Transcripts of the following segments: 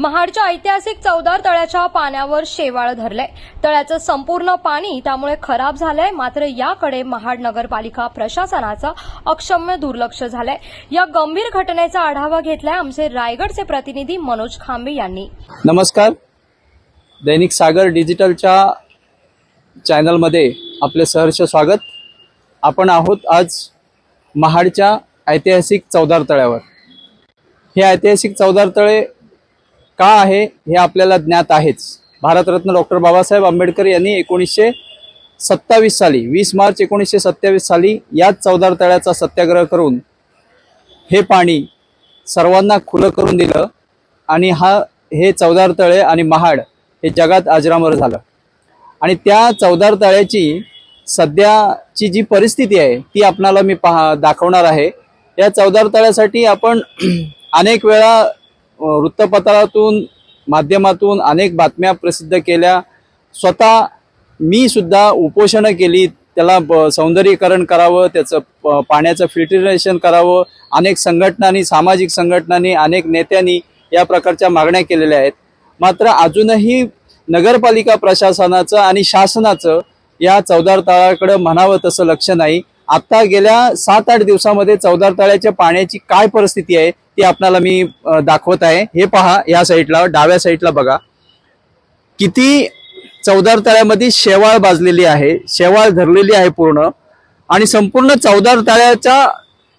महाडच्या ऐतिहासिक चौदार तळ्याच्या पाण्यावर शेवाळ धरलंय. तळ्याचं संपूर्ण पाणी त्यामुळे खराब झालंय. मात्र याकडे महाड नगरपालिका प्रशासनाचं अक्षम्य दुर्लक्ष झालंय. या गंभीर घटनेचा आढावा घेतलाय आमचे रायगडचे प्रतिनिधी मनोज खांबे यांनी. नमस्कार. दैनिक सागर डिजिटलच्या चॅनलमध्ये आपले सहर्ष स्वागत. आपण आहोत आज महाडच्या ऐतिहासिक चौदार तळ्यावर. हे ऐतिहासिक चौदार तळे का आहे हे आपल्याला ज्ञात आहेच. भारतरत्न डॉक्टर बाबासाहेब आंबेडकर यांनी एकोणीसशे सत्तावीस साली वीस मार्च एकोणीसशे सत्तावीस साली याच चौदार तळ्याचा सत्याग्रह करून हे पाणी सर्वांना खुलं करून दिलं आणि हा हे चौदार तळे आणि महाड हे जगात अजरामर झालं. आणि त्या चौदार तळ्याची सध्याची जी परिस्थिती आहे ती आपणाला मी पहा दाखवणार आहे. या चौदार तळ्यासाठी आपण अनेक वेळा वृत्तपत्रातून माध्यमातून अनेक बातम्या प्रसिद्ध केल्या. स्वतः मी सुद्धा उपोषणं केली. त्याला ब- सौंदर्यीकरण करावं त्याचं प- पाण्याचं फिल्टरेशन करावं. अनेक संघटनांनी सामाजिक संघटनांनी अनेक नेत्यांनी या प्रकारच्या मागण्या केलेल्या आहेत. मात्र अजूनही नगरपालिका प्रशासनाचं आणि शासनाचं या चौदार तळाकडे म्हणावं तसं लक्ष नाही. आता गेल्या सात आठ दिवसामध्ये चौदार तळ्याच्या पाण्याची काय परिस्थिती आहे ती आपल्याला मी दाखवत आहे. हे पहा या साईडला डाव्या साईडला बघा. किती चौदार तळ्यामध्ये शेवाळ बाजलेली आहे. शेवाळ धरलेली आहे पूर्ण. आणि संपूर्ण चौदार तळ्याच्या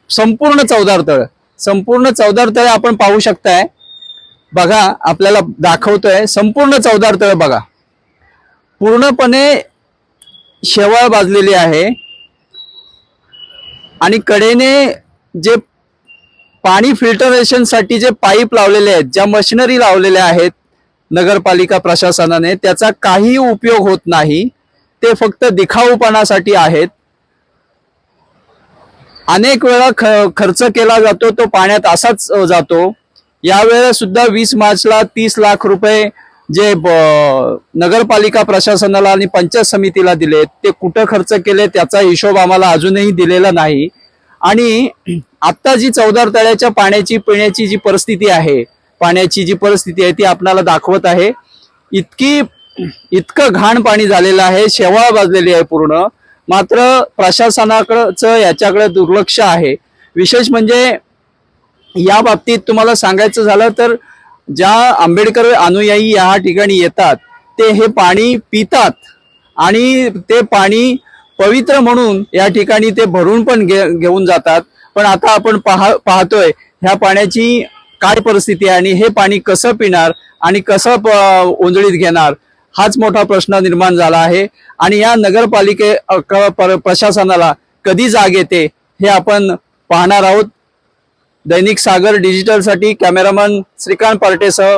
संपूर्ण चौदार तळ संपूर्ण चौदार तळे आपण पाहू शकताय. बघा आपल्याला दाखवतोय संपूर्ण चौदार तळ बघा. पूर्णपणे शेवाळ बाजलेली आहे. आणि कडेने जे पाणी फिल्टरेशनसाठी जे पाईप लावलेले आहेत ज्या मशिनरी लावलेल्या आहेत नगरपालिका प्रशासनाने त्याचा काही उपयोग होत नाही. ते फक्त दिखाऊपणासाठी आहेत. अनेक वेळा ख- खर्च केला जातो तो पाण्यात असाच जातो. यावेळेस सुद्धा वीस मार्चला तीस लाख रुपये जे ब- नगरपालिका प्रशासनाला आणि पंचायत समितीला दिले ते कुठं खर्च केले त्याचा हिशोब आम्हाला अजूनही दिलेला नाही. आणि आत्ता जी चौदार तळ्याच्या पाण्याची पिण्याची जी परिस्थिती आहे पाण्याची जी परिस्थिती आहे ती आपणाला दाखवत आहे. इतकी इतकं घाण पाणी झालेलं आहे शेवाळ बाजलेली आहे पूर्ण. मात्र प्रशासनाकडचं याच्याकडे दुर्लक्ष आहे. विशेष म्हणजे या बाबतीत तुम्हाला सांगायचं झालं तर ज्या आंबेडकर अनुयायी या ठिकाणी येतात ते हे पाणी पितात. आणि ते पाणी पवित्र म्हणून या ठिकाणी ते भरून पण घे घेऊन जातात. पण आता आपण पाह पाहतोय ह्या पाण्याची काय परिस्थिती आहे आणि हे पाणी कसं पिणार आणि कसं ओंजळीत घेणार हाच मोठा प्रश्न निर्माण झाला आहे. आणि या नगरपालिके क- पर- प्रशासनाला कधी जाग येते हे आपण पाहणार आहोत. दैनिक सागर डिजिटलसाठी कॅमेरामन श्रीकांत पार्टेसह